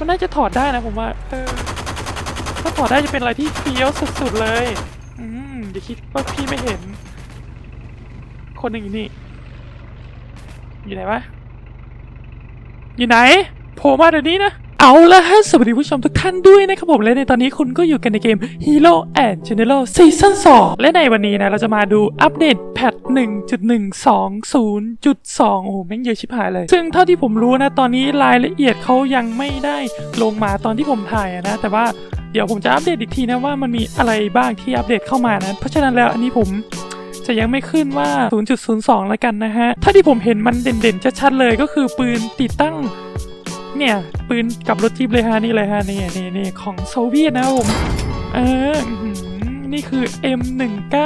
มันน่าจะถอดได้นะผมว่าเออถ้าถอดได้จะเป็นอะไรที่เฟี้ยวสุดๆเลย อืมอย่าคิดว่าพี่ไม่เห็น คนหนึ่งอยู่นี่ อยู่ไหนวะ อยู่ไหน โผล่มาเดี๋ยวนี้นะ เอาละฮะสวัสดีผู้ชมทุกท่านด้วยนะครับผมและในตอนนี้คุณก็อยู่กันในเกม Hero and General Season 2 และในวันนี้นะเราจะมาดูอัปเดตแพท1.120.2 โอ้โหแม่งเยอะชิบหายเลย ซึ่งเท่าที่ผมรู้นะตอนนี้รายละเอียดเขายังไม่ได้ลงมาตอนที่ผมถ่ายนะ แต่ว่าเดี๋ยวผมจะอัปเดตอีกทีนะว่ามันมีอะไรบ้างที่อัปเดตเข้ามานะเพราะฉะนั้นแล้วอันนี้ผมจะยังไม่ขึ้นว่า 0.02 แล้วกันนะฮะถ้าที่ผมเห็นมันเด่นๆชัดๆเลยก็คือปืนติดตั้ง เนี่ย ปืนกับรถทิพเลยฮะนี่เลยฮะนี่นี่นี่ของโซเวียตนะผมเออนี่คือ M19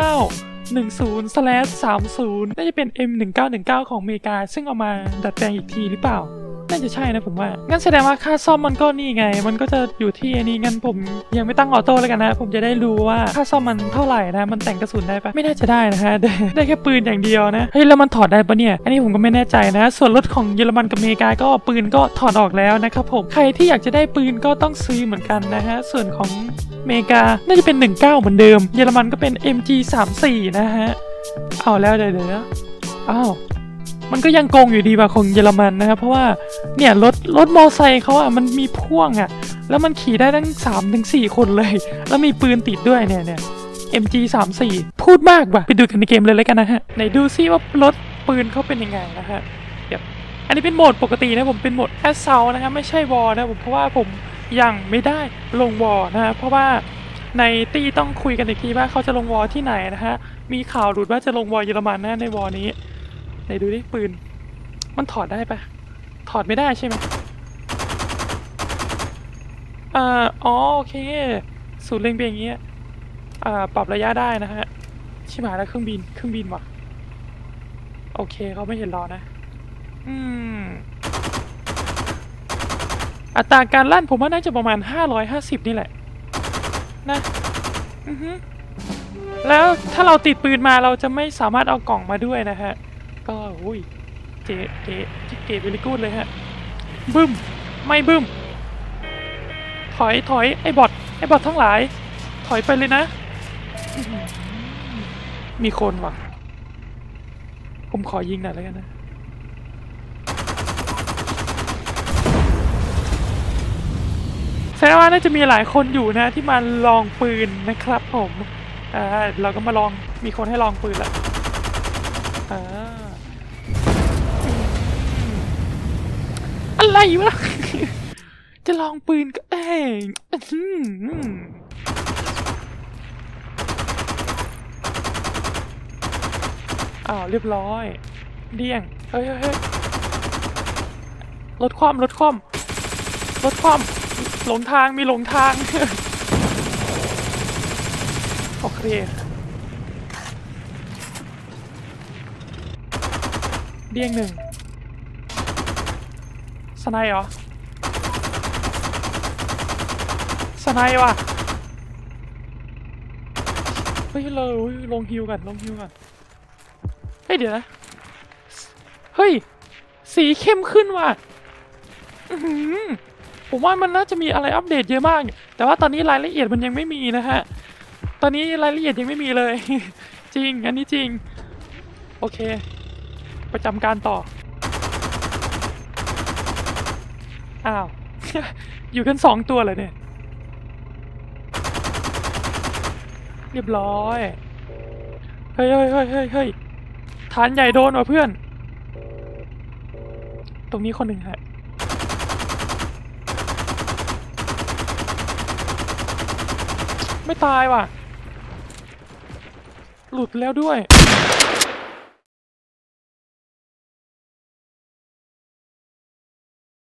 10/30 น่าจะเป็น M1919 ของอเมริกา ซึ่งเอามาดัดแปลงอีกทีหรือเปล่า น่าจะใช่นะผมว่า งั้นแสดงว่าค่าซ่อมมันก็นี่ไง มันก็จะอยู่ที่อันนี้งั้นผมยังไม่ตั้งออโต้แล้วกันนะ ผมจะได้รู้ว่าค่าซ่อมมันเท่าไหร่นะ มันแต่งกระสุนได้ปะไม่น่าจะได้นะฮะได้ได้แค่ปืนอย่างเดียวนะ เฮ้ยแล้วมันถอดได้ปะเนี่ย อันนี้ผมก็ไม่แน่ใจนะ ส่วนรถของเยอรมันกับอเมริกาก็ปืนก็ถอดออกแล้วนะครับผม ใครที่อยากจะได้ปืนก็ต้องซื้อเหมือนกันนะฮะ ส่วนของอเมริกาน่าจะเป็น 19 เหมือนเดิม เยอรมันก็เป็น MG 34นะฮะ เอาแล้วเดี๋ยวเดี๋ยวอ้าว มันก็ยังโกงอยู่ดีป่ะของเยอรมันนะครับเพราะว่าเนี่ยรถรถมอไซค์เขาอะมันมีพ่วงอะ แล้วมันขี่ได้ตั้ง3าถึงสคนเลย แล้วมีปืนติดด้วยเนี่ยเนี่ย MG 3 4 พูดมากว่ะ ไปดูกันในเกมเลยแล้วกันนะฮะไหนดูซิว่ารถปืนเขาเป็นยังไงนะฮะเดี๋ยวอันนี้เป็นโหมดปกตินะผมเป็นโหมดแอสเซลนะฮะไม่ใช่วอลนะผมเพราะว่าผมยังไม่ได้ลงวอลนะฮะเพราะว่าในตีต้องคุยกันอีกทีว่าเขาจะลงวอลที่ไหนนะฮะมีข่าวหลุดว่าจะลงวอลเยอรมันนะในวอลนี้ ไหนดูดิปืน มันถอดได้ปะถอดไม่ได้ใช่ไหมอ่าอ๋อโอเคสูตรเล็งเป็นอย่างเงี้ยอ่าปรับระยะได้นะฮะ ชิบหายแล้วเครื่องบินเครื่องบินว่ะ โอเคเขาไม่เห็นเรานะ อืม อัตราการลั่นผมว่าน่าจะประมาณ 550 นี่แหละ นะอือฮึแล้วถ้าเราติดปืนมาเราจะไม่สามารถเอากล่องมาด้วยนะฮะ ก็อุ้ยเก๋เก๋เกเวลิกูดเลยฮะบึ้มไม่บึ้มถอยถอยไอ้บอทไอ้บอททั้งหลาย ถอยไปเลยนะ มีคนว่ะ ผมขอยิงหน่อยแล้วกันนะแสดงว่าน่าจะมีหลายคนอยู่นะที่มาลองปืนนะครับผม อ่าเราก็มาลองมีคนให้ลองปืนละอ่า อะไรวะ จะลองปืนก็เอ้ยอื้อหืออ้าวเรียบร้อย เดี่ยง เฮ้ยเฮ้ยเฮ้ยลดความลดความลดความหลงทางมีหลงทาง โอเคเดี่ยงหนึ่ง สไนเหรอสไนว่ะเฮ้ยเราลงฮิวกันลงฮิวกันเฮ้ยเดี๋ยวนะเฮ้ยสีเข้มขึ้นว่ะผมว่ามันน่าจะมีอะไรอัปเดตเยอะมาก แต่ว่าตอนนี้รายละเอียดมันยังไม่มีนะฮะ ตอนนี้รายละเอียดยังไม่มีเลย จริง อันนี้จริง โอเค ประจำการต่อ อ้าว อยู่กันสองตัวเลยเนี่ย เรียบร้อย เฮ้ยเฮ้ยเฮ้ยเฮ้ยเฮ้ยฐานใหญ่โดนว่ะเพื่อน ตรงนี้คนหนึ่งฮะไม่ตายว่ะ หลุดแล้วด้วย